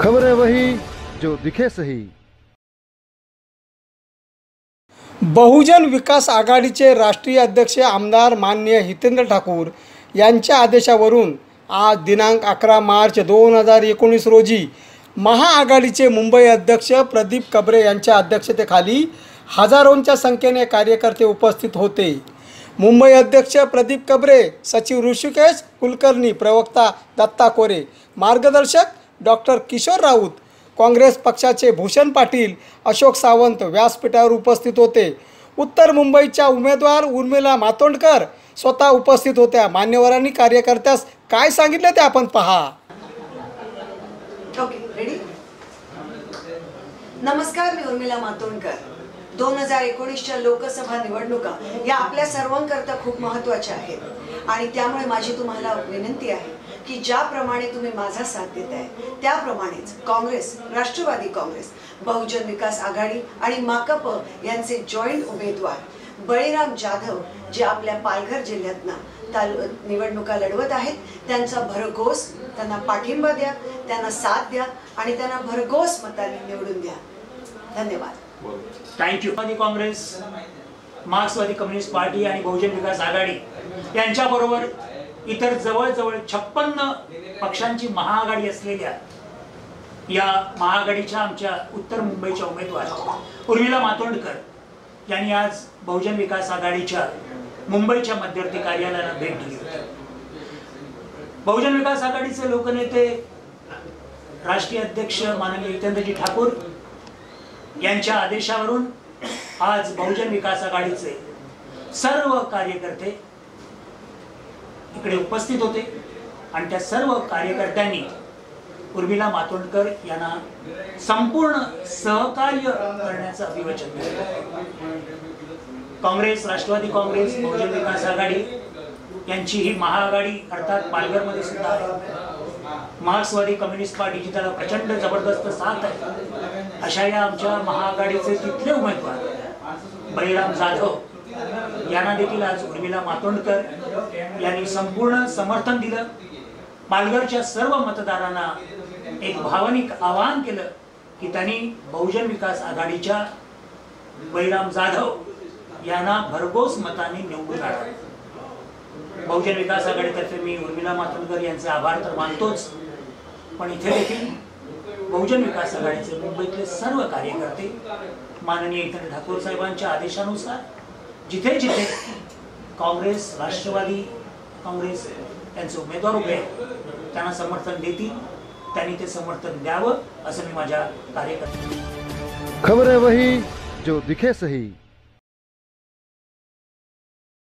खबरें वही जो दिखे सही। बहुजन विकास आघाडीचे राष्ट्रीय अध्यक्ष आमदार माननीय हितेंद्र ठाकूर यांच्या आदेशावरून आज दिनांक अकरा मार्च दोन हजार एकोणीस रोजी महाआघाडीचे मुंबई अध्यक्ष प्रदीप कबरे यांच्या अध्यक्षतेखाली हजारोंच्या संख्येने कार्यकर्ते उपस्थित होते. मुंबई अध्यक्ष प्रदीप कबरे सचिव ऋषिकेश कुलकर्णी प्रवक्ता दत्ता कोरे मार्गदर्शक डॉक्टर किशोर राऊत काँग्रेस पक्षाचे भूषण पाटील अशोक सावंत व्यासपीठावर उपस्थित होते. उत्तर मुंबईच्या उमेदवार उर्मिला मातोंडकर स्वतः उपस्थित होत्या. मान्यवरांनी कार्यकर्त्यास काय सांगितले ते आपण पहा. नमस्कार मी उर्मिला मातोंडकर. दोन हजार एकोणीसच्या लोकसभा निवडणुका या आपल्या सर्वांकरता खूप महत्त्वाच्या आहेत. आणि त्यामुळे माझी तुम्हाला विनंती आहे की ज्याप्रमाणे तुम्ही माझा साथ देत आहे त्याप्रमाणेच काँग्रेस राष्ट्रवादी काँग्रेस बहुजन विकास आघाडी आणि माकप यांचे जॉईंट उमेदवार बळीराम जाधव जे आपल्या पालघर जिल्ह्यातनं तालु निवडणुका लढवत आहेत त्यांचा भरघोस त्यांना पाठिंबा द्या त्यांना साथ द्या आणि त्यांना भरघोस मताने निवडून द्या. धन्यवाद. थँक्यू काँग्रेस मार्क्सवादी कम्युनिस्ट पार्टी आणि बहुजन विकास आघाडी यांच्याबरोबर इतर जवळजवळ छप्पन्न पक्षांची महाआघाडी असलेल्या या महाआघाडीच्या आमच्या उत्तर मुंबईच्या उमेदवार उर्मिला मातोंडकर यांनी आज बहुजन विकास आघाडीच्या मुंबईच्या मध्यवर्ती कार्यालयाला भेट दिली होती. बहुजन विकास आघाडीचे लोकनेते राष्ट्रीय अध्यक्ष माननीय जितेंद्रजी ठाकूर यांच्या आदेशावरून आज बहुजन विकास आघाडीचे सर्व कार्यकर्ते इकडे उपस्थित होते. आणि त्या सर्व कार्यकर्त्यांनी उर्मिला मातोंडकर यांना संपूर्ण सहकार्य करण्याचं अभिवचन केलं. काँग्रेस राष्ट्रवादी काँग्रेस बहुजन विकास आघाडी यांची ही महाआघाडी अर्थात पालघरमध्ये सुद्धा आहे. मार्क्सवादी कम्युनिस्ट पार्टीची त्याला प्रचंड जबरदस्त साथ आहे. अशा या आमच्या महाआघाडीचे तिथले उमेदवार. बळीराम जाधव यांना देखील आज उर्मिला मातोंडकर यांनी संपूर्ण समर्थन दिलं. पालघरच्या सर्व मतदारांना एक भावनिक आवाहन केलं की त्यांनी बहुजन विकास आघाडीच्या बळीराम जाधव यांना भरघोस मताने निवडून आणावे. बहुजन विकास आघाडीतर्फे मी उर्मिला मातोंडकर यांचे आभार तर मानतोच. पण इथे देखील बहुजन विकास आघाडीचे मुंबईतले सर्व कार्यकर्ते माननीय इतर ठाकूर साहेबांच्या आदेशानुसार जिथे जिथे काँग्रेस राष्ट्रवादी काँग्रेस त्यांचे उमेदवार उभे आहेत त्यांना समर्थन देतील त्यांनी ते समर्थन द्यावं असं मी माझ्या कार्यकर्त्यांना खबरें वही जो दिखे सही